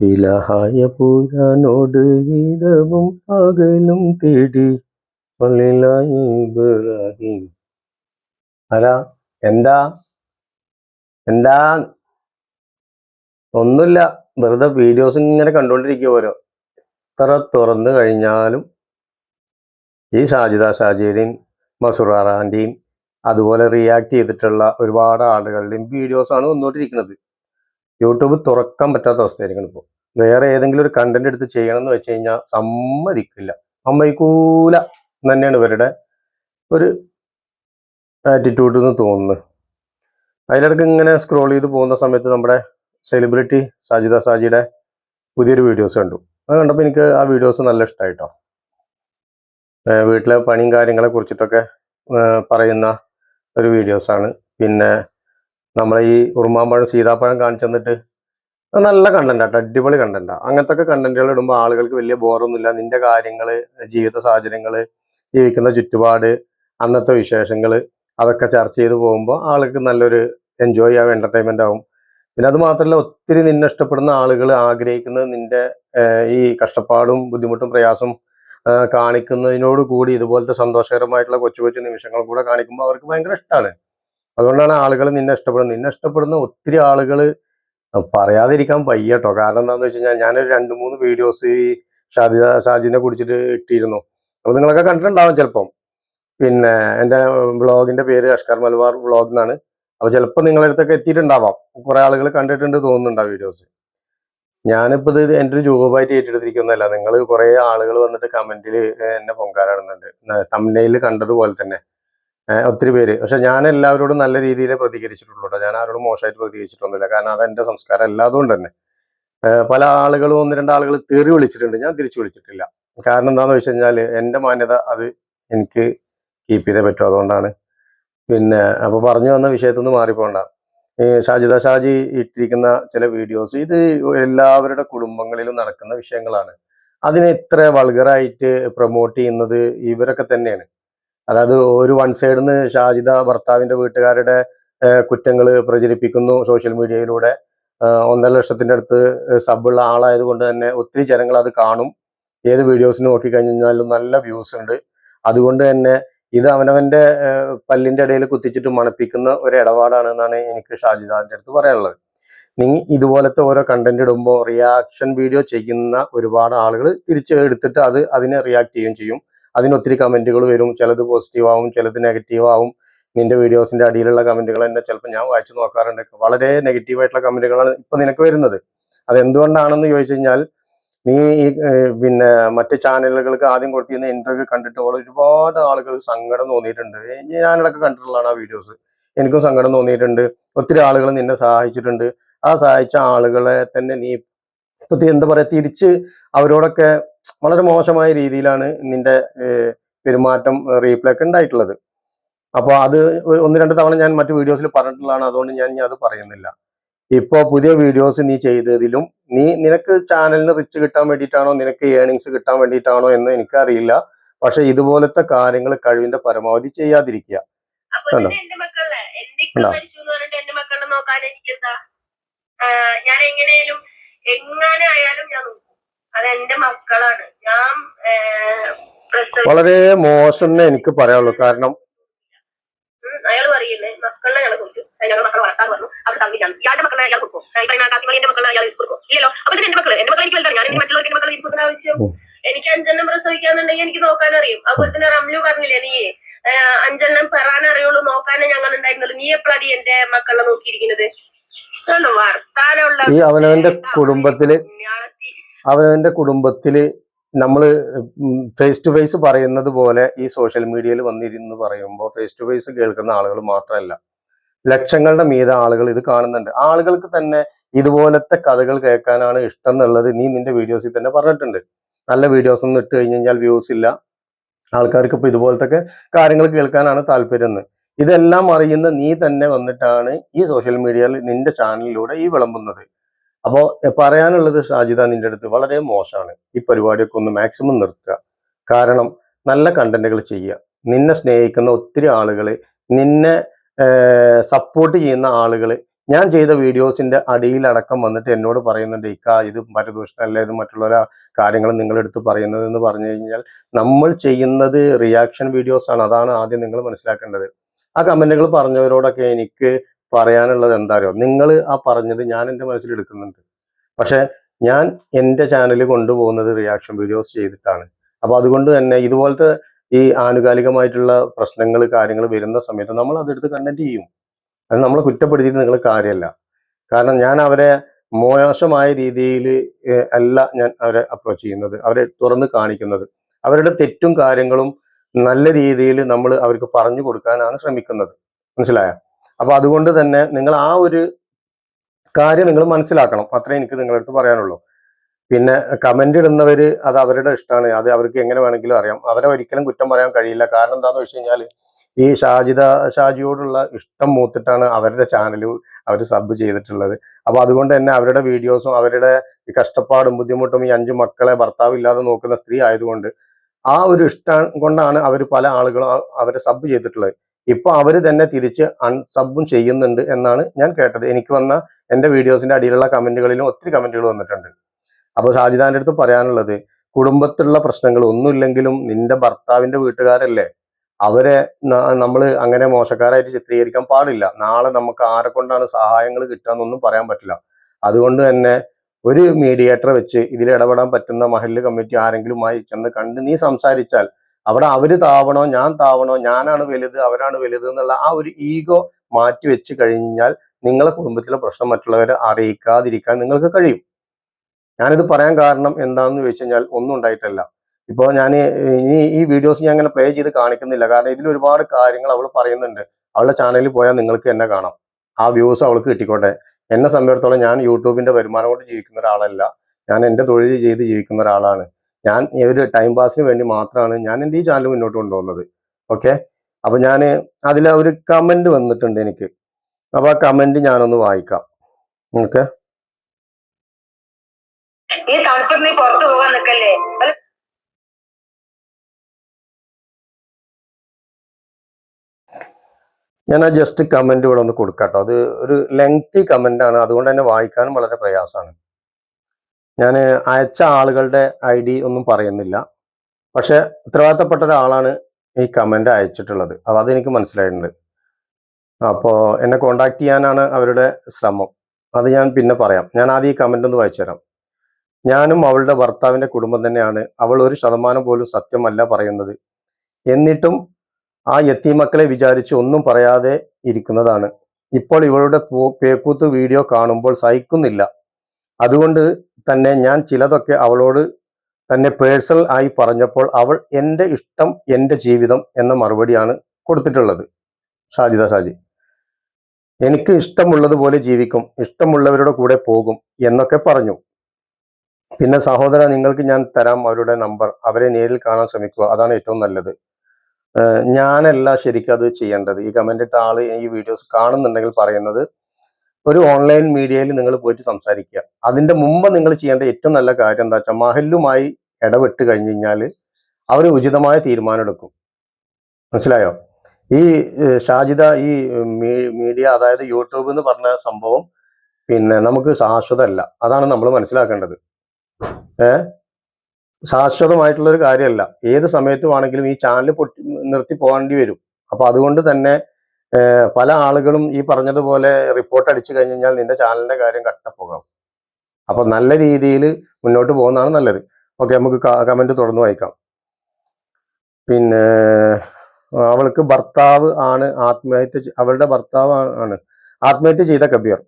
ഇലഹായ പൂരാനോട് ഇരവും പകലും തേടി പള്ളിലായി ഇബ്രാഹിം ആരാ എന്താ? എന്താ? ഒന്നുമില്ല വെറുതെ വീഡിയോസ് ഇങ്ങനെ കണ്ടുകൊണ്ടിരിക്കുക ഓരോ. എത്ര തുറന്നു കഴിഞ്ഞാലും ഈ ഷാജിദ ഷാജിയുടെയും മസുറാറാന്റെയും അതുപോലെ റിയാക്ട് ചെയ്തിട്ടുള്ള ഒരുപാട് ആളുകളുടെയും വീഡിയോസാണ് വന്നുകൊണ്ടിരിക്കുന്നത് യൂട്യൂബ് തുറക്കാൻ പറ്റാത്ത അവസ്ഥയായിരിക്കണം ഇപ്പോൾ വേറെ ഏതെങ്കിലും ഒരു കണ്ടന്റ് എടുത്ത് ചെയ്യണം എന്ന് വെച്ച് കഴിഞ്ഞാൽ സമ്മതിക്കില്ല. സമ്മതിക്കൂല എന്ന് തന്നെയാണ് ഇവരുടെ ഒരു ആറ്റിറ്റ്യൂഡ് എന്ന് തോന്നുന്നത്. അതിലിടക്ക് ഇങ്ങനെ സ്ക്രോൾ ചെയ്ത് പോകുന്ന സമയത്ത് നമ്മുടെ സെലിബ്രിറ്റി സാജിദ സാജിയുടെ പുതിയൊരു വീഡിയോസ് കണ്ടു. അത് കണ്ടപ്പോൾ എനിക്ക് ആ വീഡിയോസ് നല്ല ഇഷ്ടമായിട്ടോ വീട്ടിലെ പണിയും കാര്യങ്ങളെ കുറിച്ചിട്ടൊക്കെ പറയുന്ന ഒരു വീഡിയോസാണ് പിന്നെ നമ്മളെ ഈ ഉറുമാമ്പഴം സീതാപ്പഴം കാണിച്ചു തന്നിട്ട് നല്ല കണ്ടന്റ് ആട്ടോ അടിപൊളി കണ്ടന്റ് അങ്ങനത്തെ ഒക്കെ കണ്ടന്റുകൾ ഇടുമ്പോൾ ആളുകൾക്ക് വലിയ ബോറൊന്നുമില്ല നിന്റെ കാര്യങ്ങൾ ജീവിത സാഹചര്യങ്ങൾ ജീവിക്കുന്ന ചുറ്റുപാട് അന്നത്തെ വിശേഷങ്ങൾ അതൊക്കെ ചർച്ച ചെയ്ത് പോകുമ്പോൾ ആൾക്ക് നല്ലൊരു എൻജോയ് ആവും എന്റർടൈൻമെന്റ് ആവും. പിന്നെ അത് മാത്രമല്ല ഒത്തിരി നിന്നെ ഇഷ്ടപ്പെടുന്ന ആളുകൾ ആഗ്രഹിക്കുന്നത് നിന്റെ ഈ കഷ്ടപ്പാടും ബുദ്ധിമുട്ടും പ്രയാസം കാണിക്കുന്നതിനോട് കൂടി ഇതുപോലത്തെ സന്തോഷകരമായിട്ടുള്ള കൊച്ചു കൊച്ചു നിമിഷങ്ങളും കൂടെ കാണിക്കുമ്പോൾ അവർക്ക് ഭയങ്കര ഇഷ്ടമാണ് അതുകൊണ്ടാണ് ആളുകൾ നിന്നെ ഇഷ്ടപ്പെടുന്നത്. നിന്നെ ഇഷ്ടപ്പെടുന്ന ഒത്തിരി ആളുകൾ പറയാതിരിക്കാൻ വയ്യ കേട്ടോ കാരണം എന്താണെന്ന് വെച്ച് കഴിഞ്ഞാൽ ഞാനൊരു രണ്ട് മൂന്ന് വീഡിയോസ് ഈ ഷാജി ഷാജിനെ കുടിച്ചിട്ട് ഇട്ടിരുന്നു. അപ്പോൾ നിങ്ങളൊക്കെ കണ്ടിട്ടുണ്ടാവും ചിലപ്പം. പിന്നെ എന്റെ ബ്ലോഗിന്റെ പേര് അഷ്കർ മലബാർ വ്ളോഗ് എന്നാണ്. അപ്പോൾ ചിലപ്പോൾ നിങ്ങളുടെ അടുത്തൊക്കെ എത്തിയിട്ടുണ്ടാവാം. കുറേ ആളുകൾ കണ്ടിട്ടുണ്ട് തോന്നുന്നുണ്ട് ആ വീഡിയോസ് ഞാനിപ്പോൾ ഇത് എന്റെ ഒരു ജോബായിട്ട് ഏറ്റെടുത്തിരിക്കുന്നതല്ല. നിങ്ങൾ കുറേ ആളുകൾ വന്നിട്ട് കമന്റിൽ എന്നെ പൊങ്കാലാടുന്നുണ്ട്. തമിഴ്നയിൽ കണ്ടതുപോലെ തന്നെ. ഒത്തിരി പേര്. പക്ഷെ ഞാൻ എല്ലാവരോടും നല്ല രീതിയിൽ പ്രതികരിച്ചിട്ടുള്ളൂ ഞാൻ ആരോടും മോശമായിട്ട് പ്രതികരിച്ചിട്ടൊന്നുമില്ല. കാരണം അത് എന്റെ സംസ്കാരം അല്ലാതുകൊണ്ട് തന്നെ. പല ആളുകളും ഒന്ന് രണ്ട് ആളുകൾ തെറി വിളിച്ചിട്ടുണ്ട്. ഞാൻ തിരിച്ചു വിളിച്ചിട്ടില്ല. കാരണം എന്താണെന്ന് വെച്ച് കഴിഞ്ഞാൽ എന്റെ മാന്യത അത് എനിക്ക് കീപ്പ് ചെയ്തേ പറ്റും. അതുകൊണ്ടാണ്. പിന്നെ അപ്പോൾ പറഞ്ഞു വന്ന വിഷയത്തിൽ നിന്ന് മാറിപ്പോണ്ട. ഈ ഷാജിദ ഷാജി ഇട്ടിരിക്കുന്ന ചില വീഡിയോസ് ഇത് എല്ലാവരുടെ കുടുംബങ്ങളിലും നടക്കുന്ന വിഷയങ്ങളാണ്. അതിനെ ഇത്ര വൾഗറായിട്ട് പ്രൊമോട്ട് ചെയ്യുന്നത് ഇവരൊക്കെ തന്നെയാണ്. അതായത് ഒരു വൺ സൈഡിൽ നിന്ന് ഷാജിദ ഭർത്താവിന്റെ വീട്ടുകാരുടെ കുറ്റങ്ങൾ പ്രചരിപ്പിക്കുന്നു സോഷ്യൽ മീഡിയയിലൂടെ ഒന്നര ലക്ഷത്തിന്റെ അടുത്ത് സബുള്ള ആളായത് കൊണ്ട് തന്നെ ഒത്തിരി ജനങ്ങൾ അത് കാണും. ഏത് വീഡിയോസ് നോക്കി കഴിഞ്ഞാലും നല്ല വ്യൂസ് ഉണ്ട്. അതുകൊണ്ട് തന്നെ ഇത് അവനവന്റെ പല്ലിന്റെ ഇടയിൽ കുത്തിച്ചിട്ട് മണപ്പിക്കുന്ന ഒരു ഇടപാടാണ് എന്നാണ് എനിക്ക് ഷാജിദാന്റെ അടുത്ത് പറയാനുള്ളത്. നിങ്ങൾ ഇതുപോലത്തെ ഓരോ കണ്ടന്റ് ഇടുമ്പോൾ റിയാക്ഷൻ വീഡിയോ ചെയ്യുന്ന ഒരുപാട് ആളുകൾ തിരിച്ച് എടുത്തിട്ട് അത് അതിനെ റിയാക്ട് ചെയ്യുകയും ചെയ്യും. അതിന് കമന്റുകൾ വരും. ചിലത് പോസിറ്റീവ് ആവും ചിലത് നെഗറ്റീവ് ആവും. നിന്റെ വീഡിയോസിന്റെ അടിയിലുള്ള കമന്റുകൾ തന്നെ ചിലപ്പോൾ ഞാൻ വായിച്ചു നോക്കാറുണ്ട്. വളരെ നെഗറ്റീവ് ആയിട്ടുള്ള കമന്റുകളാണ് ഇപ്പം നിനക്ക് വരുന്നത്. അതെന്തുകൊണ്ടാണെന്ന് ചോദിച്ചു കഴിഞ്ഞാൽ നീ ഈ പിന്നെ മറ്റ് ചാനലുകൾക്ക് ആദ്യം കൊടുത്തിരുന്ന ഇന്റർവ്യൂ കണ്ടിട്ട് ഒരുപാട് ആളുകൾ സങ്കടം തോന്നിയിട്ടുണ്ട്. ഏ, ഞാനിടക്ക് കണ്ടിട്ടുള്ളതാണ് ആ വീഡിയോസ് എനിക്കും സങ്കടം തോന്നിയിട്ടുണ്ട്. ഒത്തിരി ആളുകൾ നിന്നെ സഹായിച്ചിട്ടുണ്ട്. ആ സഹായിച്ച ആളുകളെ തന്നെ നീ ഇപ്പം എന്താ പറയുക തിരിച്ച് അവരോടൊക്കെ വളരെ മോശമായ രീതിയിലാണ് നിന്റെ പെരുമാറ്റം റീപ്ലേ ഒക്കെ ഉണ്ടായിട്ടുള്ളത്. അപ്പോൾ അത് ഒന്ന് രണ്ട് തവണ ഞാൻ മറ്റു വീഡിയോസിൽ പറഞ്ഞിട്ടുള്ളതാണ് അതുകൊണ്ട് ഞാൻ ഇനി അത് പറയുന്നില്ല. ഇപ്പോൾ പുതിയ വീഡിയോസ് നീ ചെയ്തതിലും നീ നിനക്ക് ചാനലിന് റിച്ച് കിട്ടാൻ വേണ്ടിയിട്ടാണോ നിനക്ക് ഏണിങ്സ് കിട്ടാൻ വേണ്ടിയിട്ടാണോ എന്ന് എനിക്കറിയില്ല. പക്ഷെ ഇതുപോലത്തെ കാര്യങ്ങൾ കഴിവിന്റെ പരമാവധി ചെയ്യാതിരിക്കുക. കണ്ടോ? ഞാൻ എങ്ങനെയാലും എങ്ങനെ ആയാലും ഞാൻ അത് എന്റെ മക്കളാണ്. ഞാൻ വളരെ മോശം എനിക്ക് പറയാനുള്ളൂ. കാരണം അയാൾ മക്കളെ ഞങ്ങൾ കൊടുത്തു ഞങ്ങൾ മക്കളെ വളർത്താൻ പറഞ്ഞു. അവർ തമ്മിലാണ് ഇയാളുടെ മക്കളെ അയാൾ കൊടുക്കും. കാസിമണിന്റെ മക്കളെ അയാൾ കൊടുക്കും. ഇല്ലല്ലോ? അപ്പൊ ഇത് എന്റെ മക്കൾ. എന്റെ മക്കളെ എനിക്ക് വലുതാണ് ഞാൻ എനിക്ക് മറ്റുള്ളവർക്ക് എന്റെ മക്കളെ കൊടുക്കുന്ന ആവശ്യം. എനിക്ക് അഞ്ചെണ്ണം പ്രസവിക്കാന്നുണ്ടെങ്കിൽ എനിക്ക് നോക്കാൻ അറിയും അതുപോലെ തന്നെ റംലു പറഞ്ഞില്ലേ നീ അഞ്ചെണ്ണം പെറാൻ അറിയുള്ളൂ നോക്കാനേ ഞങ്ങൾ ഉണ്ടായിരുന്നുള്ളൂ നീ എപ്പോഴാണ് എന്റെ മക്കളെ നോക്കിയിരിക്കുന്നത്? ഈ അവനവന്റെ കുടുംബത്തിൽ പുണ്യാളത്തി കുടുംബത്തിൽ നമ്മൾ ഫേസ് ടു ഫേസ് പറയുന്നത് പോലെ ഈ സോഷ്യൽ മീഡിയയിൽ വന്നിരുന്ന് പറയുമ്പോൾ ഫേസ് ടു ഫേസ് കേൾക്കുന്ന ആളുകൾ മാത്രമല്ല ലക്ഷങ്ങളുടെ മീത ആളുകൾ ഇത് കാണുന്നുണ്ട്. ആളുകൾക്ക് തന്നെ ഇതുപോലത്തെ കഥകൾ കേൾക്കാനാണ് ഇഷ്ടം എന്നുള്ളത് നീ നിന്റെ വീഡിയോസിൽ തന്നെ പറഞ്ഞിട്ടുണ്ട്. നല്ല വീഡിയോസ് ഒന്നും ഇട്ട് കഴിഞ്ഞ് കഴിഞ്ഞാൽ വ്യൂസ് ഇല്ല. ആൾക്കാർക്ക് ഇപ്പൊ ഇതുപോലത്തെ കാര്യങ്ങൾ കേൾക്കാനാണ് താല്പര്യം എന്ന് ഇതെല്ലാം അറിയുന്ന നീ തന്നെ വന്നിട്ടാണ് ഈ സോഷ്യൽ മീഡിയയിൽ നിന്റെ ചാനലിലൂടെ ഈ വിളമ്പുന്നത്. അപ്പോൾ പറയാനുള്ളത് ഷാജിദ നിന്റെ അടുത്ത് വളരെ മോശമാണ്. ഈ പരിപാടിയൊക്കെ ഒന്ന് മാക്സിമം നിർത്തുക. കാരണം നല്ല കണ്ടന്റുകൾ ചെയ്യുക. നിന്നെ സ്നേഹിക്കുന്ന ഒത്തിരി ആളുകൾ നിന്നെ സപ്പോർട്ട് ചെയ്യുന്ന ആളുകൾ ഞാൻ ചെയ്ത വീഡിയോസിന്റെ അടിയിലടക്കം വന്നിട്ട് എന്നോട് പറയുന്നുണ്ട് ഇക്ക ഇത് പരദൂഷണമല്ല ഇത് മറ്റുള്ള കാര്യങ്ങൾ നിങ്ങളെടുത്ത് പറയുന്നത് എന്ന് പറഞ്ഞു കഴിഞ്ഞാൽ നമ്മൾ ചെയ്യുന്നത് റിയാക്ഷൻ വീഡിയോസാണ് അതാണ് ആദ്യം നിങ്ങൾ മനസ്സിലാക്കേണ്ടത്. ആ കമന്റുകൾ പറഞ്ഞവരോടൊക്കെ എനിക്ക് പറയാനുള്ളത് എന്താ അറിയോ നിങ്ങൾ ആ പറഞ്ഞത് ഞാൻ എന്റെ മനസ്സിൽ എടുക്കുന്നുണ്ട്. പക്ഷെ ഞാൻ എന്റെ ചാനൽ കൊണ്ടുപോകുന്നത് റിയാക്ഷൻ വീഡിയോസ് ചെയ്തിട്ടാണ്. അപ്പോൾ അതുകൊണ്ട് തന്നെ ഇതുപോലത്തെ ഈ ആനുകാലികമായിട്ടുള്ള പ്രശ്നങ്ങൾ കാര്യങ്ങൾ വരുന്ന സമയത്ത് നമ്മൾ അതെടുത്ത് കണ്ടന്റ് ചെയ്യും. അത് നമ്മളെ കുറ്റപ്പെടുത്തിയിട്ട് നിങ്ങൾ കാര്യമല്ല. കാരണം ഞാൻ അവരെ മോശമായ രീതിയിൽ അല്ല ഞാൻ അവരെ അപ്രോച്ച് ചെയ്യുന്നത് അവരെ തുറന്ന് കാണിക്കുന്നത്. അവരുടെ തെറ്റും കാര്യങ്ങളും നല്ല രീതിയിൽ നമ്മൾ അവർക്ക് പറഞ്ഞു കൊടുക്കാനാണ് ശ്രമിക്കുന്നത്. മനസ്സിലായ? അപ്പൊ അതുകൊണ്ട് തന്നെ നിങ്ങൾ ആ ഒരു കാര്യം നിങ്ങൾ മനസ്സിലാക്കണം. അത്രേ എനിക്ക് നിങ്ങളുടെ അടുത്ത് പറയാനുള്ളൂ. പിന്നെ കമന്റ് ഇടുന്നവര് അത് അവരുടെ ഇഷ്ടമാണ് അത് അവർക്ക് എങ്ങനെ വേണമെങ്കിലും അറിയാം. അവരെ ഒരിക്കലും കുറ്റം പറയാൻ കഴിയില്ല. കാരണം എന്താണെന്ന് വെച്ച് കഴിഞ്ഞാൽ ഈ ഷാജിദ ഷാജിയോടുള്ള ഇഷ്ടം മൂത്തിട്ടാണ് അവരുടെ ചാനൽ അവർ സബ് ചെയ്തിട്ടുള്ളത്. അപ്പൊ അതുകൊണ്ട് തന്നെ അവരുടെ വീഡിയോസും അവരുടെ ഈ കഷ്ടപ്പാടും ബുദ്ധിമുട്ടും ഈ അഞ്ച് മക്കളെ ഭർത്താവ് ഇല്ലാതെ നോക്കുന്ന സ്ത്രീ ആയതുകൊണ്ട് ആ ഒരു ഇഷ്ടം കൊണ്ടാണ് അവർ പല ആളുകളും അവരെ സബ് ചെയ്തിട്ടുള്ളത്. ഇപ്പൊ അവർ തന്നെ തിരിച്ച് അൺസബും ചെയ്യുന്നുണ്ട് എന്നാണ് ഞാൻ കേട്ടത്. എനിക്ക് വന്ന എന്റെ വീഡിയോസിന്റെ അടിയിലുള്ള കമന്റുകളിലും ഒത്തിരി കമന്റുകൾ വന്നിട്ടുണ്ട്. അപ്പൊ ഷാജിദാന്റെ അടുത്ത് പറയാനുള്ളത് കുടുംബത്തിലുള്ള പ്രശ്നങ്ങൾ ഒന്നുമില്ലെങ്കിലും നിന്റെ ഭർത്താവിന്റെ വീട്ടുകാരല്ലേ? അവരെ നമ്മൾ അങ്ങനെ മോശക്കാരായിട്ട് ചിത്രീകരിക്കാൻ പാടില്ല. നാളെ നമുക്ക് ആരെ കൊണ്ടാണ് സഹായങ്ങൾ കിട്ടുക എന്നൊന്നും പറയാൻ പറ്റില്ല. അതുകൊണ്ട് തന്നെ ഒരു മീഡിയേറ്ററെ വെച്ച് ഇതിൽ ഇടപെടാൻ പറ്റുന്ന മഹല്ല് കമ്മിറ്റി ആരെങ്കിലുമായി ചെന്ന് കണ്ട് നീ സംസാരിച്ചാൽ അവിടെ അവർ താവണോ ഞാൻ താവണോ ഞാനാണ് വലുത് അവരാണ് വലുത് എന്നുള്ള ആ ഒരു ഈഗോ മാറ്റി വെച്ച് കഴിഞ്ഞാൽ നിങ്ങളെ കുടുംബത്തിലെ പ്രശ്നം മറ്റുള്ളവരെ അറിയിക്കാതിരിക്കാൻ നിങ്ങൾക്ക് കഴിയും. ഞാനിത് പറയാൻ കാരണം എന്താണെന്ന് ചോദിച്ചു കഴിഞ്ഞാൽ ഒന്നും ഉണ്ടായിട്ടല്ല. ഇപ്പോൾ ഞാൻ ഇനി ഈ വീഡിയോസ് ഞാൻ അങ്ങനെ പ്ലേ ചെയ്ത് കാണിക്കുന്നില്ല. കാരണം ഇതിൽ ഒരുപാട് കാര്യങ്ങൾ അവൾ പറയുന്നുണ്ട്. അവളുടെ ചാനലിൽ പോയാൽ നിങ്ങൾക്ക് എന്നെ കാണാം. ആ വ്യൂസ് അവൾക്ക് കിട്ടിക്കോട്ടെ. എന്നെ സംബന്ധിച്ചിടത്തോളം ഞാൻ യൂട്യൂബിന്റെ വരുമാനം കൊണ്ട് ജീവിക്കുന്ന ഒരാളല്ല. ഞാൻ എന്റെ തൊഴിൽ ചെയ്ത് ജീവിക്കുന്ന ഒരാളാണ്. ഞാൻ ഈ ഒരു ടൈം പാസിന് വേണ്ടി മാത്രമാണ് ഞാൻ എന്റെ ഈ ചാനൽ മുന്നോട്ട് കൊണ്ടുപോകുന്നത്. ഓക്കെ അപ്പോൾ ഞാൻ അതിൽ ഒരു കമന്റ് വന്നിട്ടുണ്ട് എനിക്ക്. അപ്പോൾ ആ കമന്റ് ഞാനൊന്ന് വായിക്കാം. ഓക്കെ ഈ തണുപ്പത്ത് നീ പുറത്തു പോകാൻ നിൽക്കല്ലേ? ഞാൻ ആ ജസ്റ്റ് കമന്റ് ഇവിടെ ഒന്ന് കൊടുക്കാം കേട്ടോ അത് ഒരു ലെങ്തി കമന്റ് ആണ്. അതുകൊണ്ട് തന്നെ വായിക്കാനും വളരെ പ്രയാസമാണ്. ഞാൻ അയച്ച ആളുകളുടെ ഐ ഡി ഒന്നും പറയുന്നില്ല. പക്ഷെ ഉത്തരവാദിത്തപ്പെട്ട ഒരാളാണ് ഈ കമന്റ് അയച്ചിട്ടുള്ളത്. അപ്പോൾ അതെനിക്ക് മനസ്സിലായിട്ടുണ്ട്. അപ്പോൾ എന്നെ കോണ്ടാക്ട് ചെയ്യാനാണ് അവരുടെ ശ്രമം. അത് ഞാൻ പിന്നെ പറയാം. ഞാൻ ആദ്യം ഈ കമന്റ് ഒന്ന് വായിച്ചു തരാം. ഞാനും അവളുടെ ഭർത്താവിന്റെ കുടുംബം തന്നെയാണ്. അവൾ ഒരു ശതമാനം പോലും സത്യമല്ല പറയുന്നത്. എന്നിട്ടും ആ എത്തിമക്കളെ വിചാരിച്ച് ഒന്നും പറയാതെ ഇരിക്കുന്നതാണ്. ഇപ്പോൾ ഇവളുടെ പേക്കൂത്ത് വീഡിയോ കാണുമ്പോൾ സഹിക്കുന്നില്ല. അതുകൊണ്ട് തന്നെ ഞാൻ ചിലതൊക്കെ അവളോട് തന്നെ പേഴ്സണൽ ആയി പറഞ്ഞപ്പോൾ അവൾ എന്റെ ഇഷ്ടം എന്റെ ജീവിതം എന്ന മറുപടിയാണ് കൊടുത്തിട്ടുള്ളത്. ഷാജിദ ഷാജി എനിക്ക് ഇഷ്ടമുള്ളതുപോലെ ജീവിക്കും ഇഷ്ടമുള്ളവരുടെ കൂടെ പോകും എന്നൊക്കെ പറഞ്ഞു. പിന്നെ സഹോദര നിങ്ങൾക്ക് ഞാൻ തരാം അവരുടെ നമ്പർ അവരെ നേരിൽ കാണാൻ ശ്രമിക്കുക. അതാണ് ഏറ്റവും നല്ലത്. ഞാനല്ല ശരിക്കും അത് ചെയ്യേണ്ടത്. ഈ കമന്റ് ആൾ ഈ വീഡിയോസ് കാണുന്നുണ്ടെങ്കിൽ പറയുന്നത് ഒരു ഓൺലൈൻ മീഡിയയിൽ നിങ്ങൾ പോയിട്ട് സംസാരിക്കുക. അതിന്റെ മുമ്പ് നിങ്ങൾ ചെയ്യേണ്ട ഏറ്റവും നല്ല കാര്യം എന്താ വെച്ചാൽ മഹലുമായി ഇടപെട്ട് കഴിഞ്ഞു കഴിഞ്ഞാൽ അവർ ഉചിതമായ തീരുമാനം എടുക്കും. മനസ്സിലായോ? ഈ ഷാജിദ ഈ മീഡിയ അതായത് യൂട്യൂബ് എന്ന് പറഞ്ഞ സംഭവം പിന്നെ നമുക്ക് ശാശ്വതമല്ല. അതാണ് നമ്മൾ മനസ്സിലാക്കേണ്ടത്. ഏ? ശാശ്വതമായിട്ടുള്ളൊരു കാര്യമല്ല. ഏത് സമയത്തും ആണെങ്കിലും ഈ ചാനൽ പൊട്ടി നിർത്തി പോകേണ്ടി വരും. അപ്പൊ അതുകൊണ്ട് തന്നെ പല ആളുകളും ഈ പറഞ്ഞതുപോലെ റിപ്പോർട്ട് അടിച്ചു കഴിഞ്ഞ് കഴിഞ്ഞാൽ നിന്റെ ചാനലിന്റെ കാര്യം കട്ടപ്പോകാം അപ്പൊ നല്ല രീതിയിൽ മുന്നോട്ട് പോകുന്നതാണ് നല്ലത്. ഓക്കെ നമുക്ക് കമന്റ് തുറന്നു വായിക്കാം. പിന്നെ അവൾക്ക് ഭർത്താവ് ആണ് ആത്മഹത്യ അവളുടെ ഭർത്താവ് ആണ് ആത്മഹത്യ ചെയ്ത കബീർ.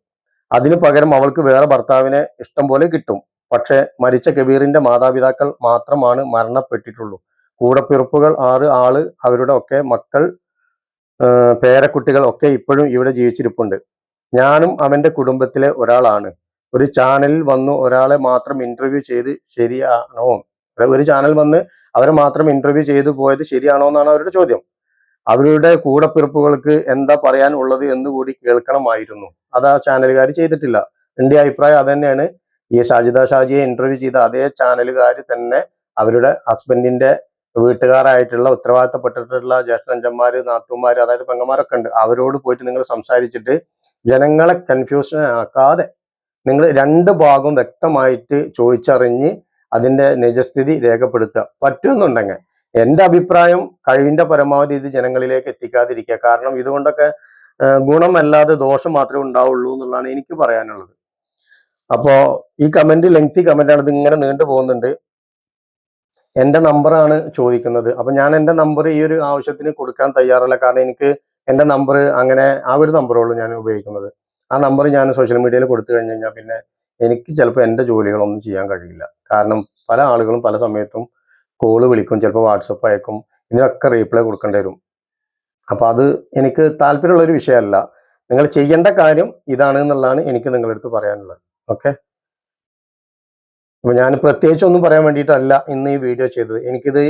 അതിനു പകരം അവൾക്ക് വേറെ ഭർത്താവിനെ ഇഷ്ടം പോലെ കിട്ടും. പക്ഷേ മരിച്ച കബീറിന്റെ മാതാപിതാക്കൾ മാത്രമാണ് മരണപ്പെട്ടിട്ടുള്ളൂ. കൂടപ്പിറപ്പുകൾ ആറ് ആൾ അവരുടെ ഒക്കെ മക്കൾ പേരക്കുട്ടികൾ ഒക്കെ ഇപ്പോഴും ഇവിടെ ജീവിച്ചിരിപ്പുണ്ട്. ഞാനും അവന്റെ കുടുംബത്തിലെ ഒരാളാണ്. ഒരു ചാനലിൽ വന്നു ഒരാളെ മാത്രം ഇന്റർവ്യൂ ചെയ്ത് ശരിയാണോ? ഒരു ചാനൽ വന്ന് അവരെ മാത്രം ഇന്റർവ്യൂ ചെയ്ത് പോയത് ശരിയാണോ എന്നാണ് അവരുടെ ചോദ്യം. അവരുടെ കൂടപ്പിറപ്പുകൾക്ക് എന്താ പറയാൻ ഉള്ളത് എന്ന് കൂടി കേൾക്കണമായിരുന്നു. അത് ആ ചാനലുകാർ ചെയ്തിട്ടില്ല. എന്റെ അഭിപ്രായം അത് തന്നെയാണ്. ഈ ഷാജിദ ഷാജിയെ ഇന്റർവ്യൂ ചെയ്ത അതേ ചാനലുകാർ തന്നെ അവരുടെ ഹസ്ബൻഡിന്റെ വീട്ടുകാരായിട്ടുള്ള ഉത്തരവാദിത്തപ്പെട്ടിട്ടുള്ള ജ്യേഷ്ഠഞ്ചന്മാര് നാത്തുമാര് അതായത് പെങ്ങന്മാരൊക്കെ ഉണ്ട്. അവരോട് പോയിട്ട് നിങ്ങൾ സംസാരിച്ചിട്ട് ജനങ്ങളെ കൺഫ്യൂഷൻ ആക്കാതെ നിങ്ങൾ രണ്ട് ഭാഗവും വ്യക്തമായിട്ട് ചോദിച്ചറിഞ്ഞ് അതിന്റെ നിജസ്ഥിതി രേഖപ്പെടുത്തുക. പറ്റുമെന്നുണ്ടെങ്കിൽ എന്റെ അഭിപ്രായം കഴിവിന്റെ പരമാവധി ഇത് ജനങ്ങളിലേക്ക് എത്തിക്കാതിരിക്കുക. കാരണം ഇതുകൊണ്ടൊക്കെ ഗുണമല്ലാതെ ദോഷം മാത്രമേ ഉണ്ടാവുള്ളൂ എന്നുള്ളതാണ് എനിക്ക് പറയാനുള്ളത്. അപ്പോ ഈ കമന്റ് ലെങ്തി ആണ് ഇത് ഇങ്ങനെ നീണ്ടു പോകുന്നുണ്ട് എന്റെ നമ്പറാണ് ചോദിക്കുന്നത്. അപ്പൊ ഞാൻ എന്റെ നമ്പർ ഈ ഒരു ആവശ്യത്തിന് കൊടുക്കാൻ തയ്യാറല്ല. കാരണം എനിക്ക് എന്റെ നമ്പർ അങ്ങനെ ആ ഒരു നമ്പറേ ഉള്ളൂ ഞാൻ ഉപയോഗിക്കുന്നത്. ആ നമ്പർ ഞാൻ സോഷ്യൽ മീഡിയയിൽ കൊടുത്തു കഴിഞ്ഞു കഴിഞ്ഞാൽ പിന്നെ എനിക്ക് ചിലപ്പോൾ എന്റെ ജോലികളൊന്നും ചെയ്യാൻ കഴിയില്ല. കാരണം പല ആളുകളും പല സമയത്തും കോൾ വിളിക്കും ചിലപ്പോൾ വാട്സപ്പ് അയക്കും ഇതിനൊക്കെ റീപ്ലൈ കൊടുക്കേണ്ടി വരും. അപ്പൊ അത് എനിക്ക് താല്പര്യമുള്ള ഒരു വിഷയമല്ല. നിങ്ങൾ ചെയ്യേണ്ട കാര്യം ഇതാണ് എന്നുള്ളതാണ് എനിക്ക് നിങ്ങളുടെ അടുത്ത് പറയാനുള്ളത്. ഓക്കെ? അപ്പൊ ഞാൻ പ്രത്യേകിച്ച് ഒന്നും പറയാൻ വേണ്ടിയിട്ടല്ല ഇന്ന് ഈ വീഡിയോ ചെയ്തത്. എനിക്കിത്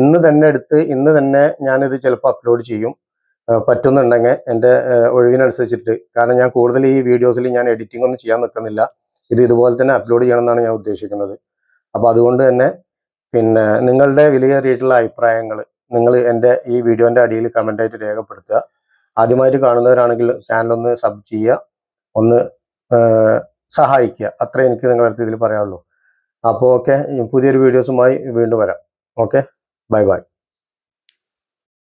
ഇന്ന് തന്നെ എടുത്ത് ഇന്ന് തന്നെ ഞാനിത് ചിലപ്പോൾ അപ്ലോഡ് ചെയ്യും. പറ്റുന്നുണ്ടെങ്കിൽ എന്റെ ഒഴിവിനനുസരിച്ചിട്ട്. കാരണം ഞാൻ കൂടുതൽ ഈ വീഡിയോസിൽ ഞാൻ എഡിറ്റിംഗ് ഒന്നും ചെയ്യാൻ നിൽക്കുന്നില്ല. ഇത് ഇതുപോലെ തന്നെ അപ്ലോഡ് ചെയ്യണം എന്നാണ് ഞാൻ ഉദ്ദേശിക്കുന്നത്. അപ്പോൾ അതുകൊണ്ട് തന്നെ പിന്നെ നിങ്ങളുടെ വിലയേറിയിട്ടുള്ള അഭിപ്രായങ്ങൾ നിങ്ങൾ എന്റെ ഈ വീഡിയോന്റെ അടിയിൽ കമന്റായിട്ട് രേഖപ്പെടുത്തുക. ആദ്യമായിട്ട് കാണുന്നവരാണെങ്കിൽ ചാനലൊന്ന് സബ് ചെയ്യുക. ഒന്ന് സഹായിക്കുക. അത്രേ എനിക്ക് നിങ്ങളുടെ അടുത്ത് ഇതിൽ പറയാനുള്ളൂ. അപ്പോൾ ഓക്കെ പുതിയൊരു വീഡിയോസുമായി വീണ്ടും വരാം. ഓക്കെ? Bye bye.